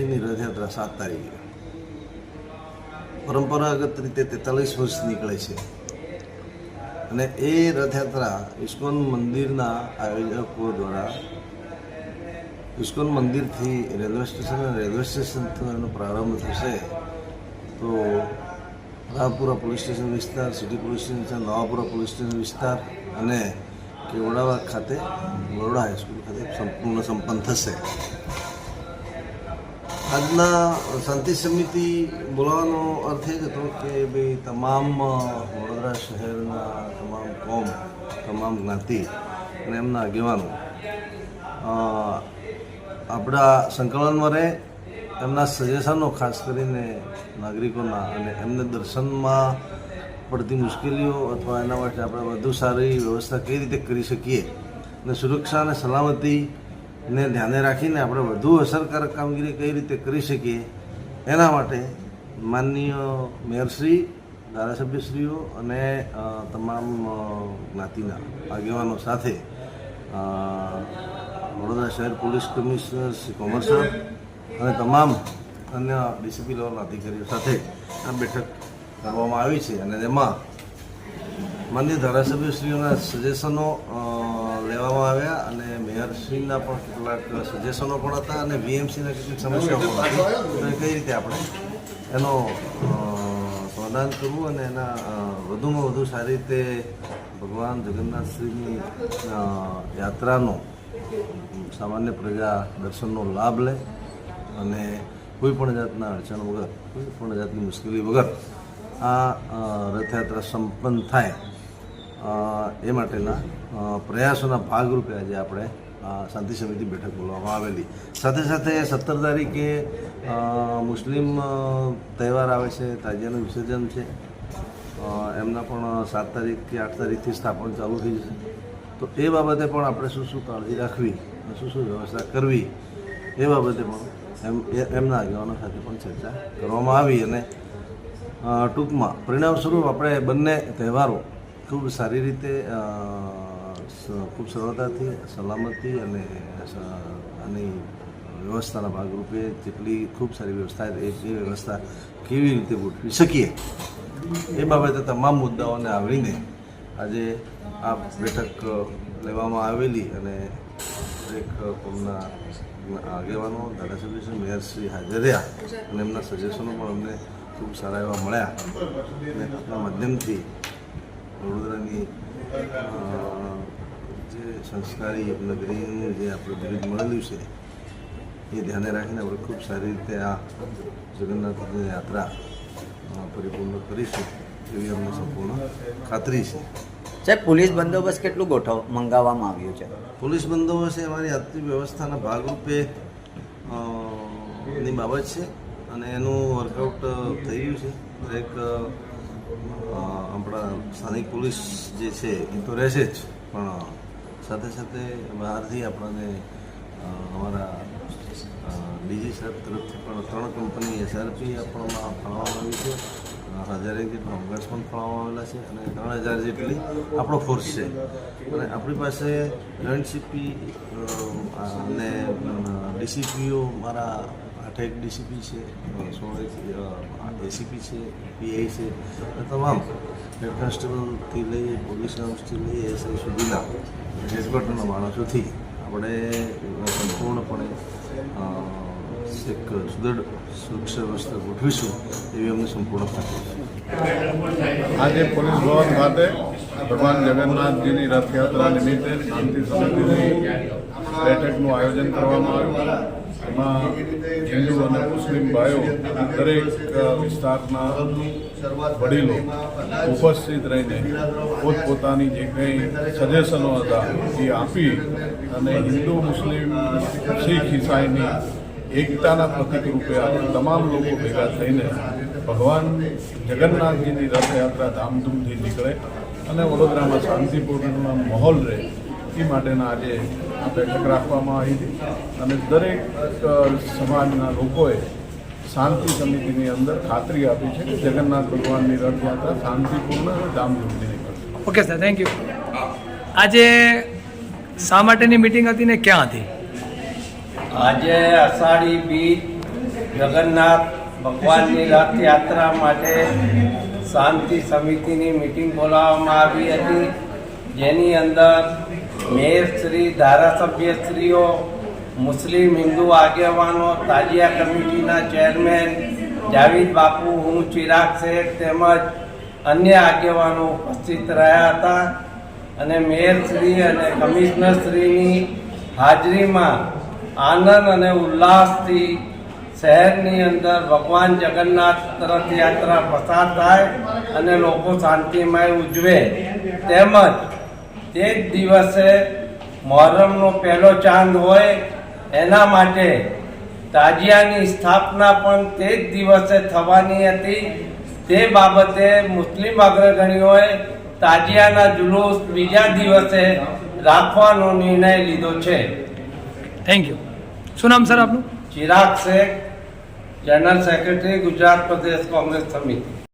જગન્નાથજીની રથયાત્રા સાત તારીખે. પરંપરાગત રીતે તેતાલીસ વર્ષ નીકળે છે. અને એ રથયાત્રા ઇસ્કોન મંદિરના આયોજકો દ્વારા ઇસ્કોન મંદિરથી રેલવે સ્ટેશન અને રેલવે સ્ટેશનથી એનો પ્રારંભ થશે. તો રાહપુરા પોલીસ સ્ટેશન વિસ્તાર, city police station Navapura police station વિસ્તાર અને કેવડાવા ખાતે, બરોડા હાઈસ્કૂલ ખાતે સંપૂર્ણ સંપન્ન થશે. આજના શાંતિ સમિતિ બોલાવવાનો અર્થ એ જ હતો કે ભાઈ તમામ વડોદરા શહેરના તમામ કોમ, તમામ જ્ઞાતિ અને એમના આગેવાનો આપણા સંકલનમાં રહે, એમના સજેશનો ખાસ કરીને નાગરિકોના અને એમને દર્શનમાં પડતી મુશ્કેલીઓ અથવા એના માટે આપણે વધુ સારી વ્યવસ્થા કઈ રીતે કરી શકીએ, અને સુરક્ષા અને સલામતીને ધ્યાને રાખીને આપણે વધુ અસરકારક કામગીરી કઈ રીતે કરી શકીએ, એના માટે માનનીય મેયરશ્રી, ધારાસભ્યશ્રીઓ અને તમામ જ્ઞાતિના આગેવાનો સાથે વડોદરા શહેર પોલીસ કમિશનર શ્રી કોમર્સર અને તમામ અન્ય ડીસીપી લેવલના અધિકારીઓ સાથે આ બેઠક કરવામાં આવી છે. અને તેમાં માન્ય ધારાસભ્યશ્રીઓના સજેશનો લેવામાં આવ્યા અને મેયરશ્રીના પણ કેટલાક સજેશનો પણ હતા અને વીએમસીના કેટલીક સમસ્યાઓ પણ કઈ રીતે આપણે એનો સમાધાન કરવું અને એના વધુમાં વધુ સારી રીતે ભગવાન જગન્નાથશ્રીની યાત્રાનો સામાન્ય પ્રજા દર્શનનો લાભ લે અને કોઈ પણ જાતના અડચણ વગર, કોઈ પણ જાતની મુશ્કેલી વગર આ રથયાત્રા સંપન્ન થાય. એ માટેના પ્રયાસોના ભાગરૂપે આજે આપણે શાંતિ સમિતિ બેઠક બોલવામાં આવેલી. સાથે સાથે સત્તર તારીખે મુસ્લિમ તહેવાર આવે છે, તાજિયાનું વિસર્જન છે. એમના પણ સાત તારીખ કે આઠ તારીખથી સ્થાપન ચાલુ થઈ જશે. તો એ બાબતે પણ આપણે શું શું કાળજી રાખવી અને શું શું વ્યવસ્થા કરવી એ બાબતે પણ એમ એમના આગેવાનો સાથે પણ ચર્ચા કરવામાં આવી અને ટૂંકમાં પરિણામ સ્વરૂપ આપણે બંને તહેવારો ખૂબ સારી રીતે ખૂબ સરળતાથી, સલામતી અને આની વ્યવસ્થાના ભાગરૂપે જેટલી ખૂબ સારી વ્યવસ્થા એ વ્યવસ્થા કેવી રીતે ગોઠવી શકીએ? એ બાબતે તમામ મુદ્દાઓને આવરીને આજે આ બેઠક લેવામાં આવેલી અને દરેક કોમના આગેવાનો, ધારાસભ્ય શ્રી, મેયર શ્રી હાજર રહ્યા અને એમના સજેશનો પણ અમને ખૂબ સારા એવા મળ્યા. અને આપણા માધ્યમથી વડોદરાની જે સંસ્કારી નગરીનું જે આપણે બિરુદ મળેલું છે એ ધ્યાને રાખીને આપણે ખૂબ સારી રીતે આ જગન્નાથની યાત્રા પરિપૂર્ણ કરીશું એવી અમને સંપૂર્ણ ખાતરી છે. સાહેબ પોલીસ બંદોબસ્ત કેટલું ગોઠવ મંગાવવામાં આવ્યું છે? પોલીસ બંદોબસ્ત એ અમારી આર્થિક વ્યવસ્થાના ભાગરૂપે ની બાબત છે અને એનું વર્કઆઉટ થઈ ગયું છે. દરેક આપણા સ્થાનિક પોલીસ જે છે એ તો રહેશે જ. પણ સાથે સાથે બહારથી આપણને અમારા ડીજી સાહેબ તરફથી પણ ત્રણ કંપની એસઆરપી આપણમાં ફાળવવામાં આવી છે. અ, હજારેક જેટલા હોમગાર્ડ્સ પણ ફાળવવામાં આવેલા છે અને ત્રણ હજાર જેટલી આપણો ફોર્સ છે. અને આપણી પાસે જોઈન્ટ અને ડીસીપીઓ મારા આઠેક ડીસીપી છે અ, સોળેક એસીપી છે પીઆઈ છે તમામ હેડ કોન્સ્ટેબલથી લઈ પોલીસ હાઉસથી લઈ એસઆઈ સુધીના હેડક્વાર્ટરના માણસોથી આપણે સંપૂર્ણપણે એક સુદૃઢ સુરક્ષા વ્યવસ્થા ગોઠવીશું એવી અમને સંપૂર્ણ ખાતરી આજે પોલીસ ભવન ખાતે ભગવાન જગન્નાથજીની રથયાત્રા નિમિત્તે શાંતિ સમિતિની બેઠકનું આયોજન કરવામાં આવ્યું. એમાં હિન્દુ અને મુસ્લિમ ભાઈઓ દરેક વિસ્તારના વડીલો ઉપસ્થિત રહીને પોતપોતાની જે કંઈ સજેશનો હતા, એ આપી અને હિન્દુ, મુસ્લિમ, શીખ, ઈસાઈની એકતાના પ્રતિક રૂપે આપણે તમામ લોકો ભેગા થઈને ભગવાન જગન્નાથજીની રથયાત્રા ધામધૂમથી નીકળે અને વડોદરામાં શાંતિપૂર્ણનો માહોલ રહે, એ માટેના આજે બેઠક રાખવામાં આવી હતી. અને દરેક સમાજના લોકોએ શાંતિ સમિતિની અંદર ખાતરી આપી છે કે જગન્નાથ ભગવાનની રથયાત્રા શાંતિપૂર્ણ અને ધામધૂમથી નીકળશે. ઓકે સર થેન્ક યુ આજે શા માટેની મિટિંગ હતી ને ક્યાં હતી? આજે અષાઢી બીજ જગન્નાથ ભગવાનની રથયાત્રા માટે શાંતિ સમિતિની મિટિંગ બોલાવવામાં આવી હતી. જેની અંદર મેયરશ્રી, ધારાસભ્યશ્રીઓ, મુસ્લિમ હિન્દુ આગેવાનો તાજિયા કમિટીના ચેરમેન, જાવીદ બાપુ, હું ચિરાગ શેખ તેમજ અન્ય આગેવાનો ઉપસ્થિત રહ્યા હતા અને મેયરશ્રી અને કમિશનરશ્રીની હાજરીમાં આનંદ અને ઉલ્લાસથી શહેરની અંદર ભગવાન જગન્નાથ રથયાત્રા પસાર થાય અને લોકો શાંતિમય ઉજવે. તેમજ તે જ દિવસે મહોરમનો પહેલો ચાંદ હોય એના માટે તાજિયાની સ્થાપના પણ તે જ દિવસે થવાની હતી. તે બાબતે મુસ્લિમ અગ્રગણીઓએ તાજિયાના જુલુસ બીજા દિવસે રાખવાનો નિર્ણય લીધો છે. થેન્ક યુ શું નામ સર આપનું? ચિરાગ શેખ જનરલ સેક્રેટરી ગુજરાત પ્રદેશ કોંગ્રેસ સમિતિ.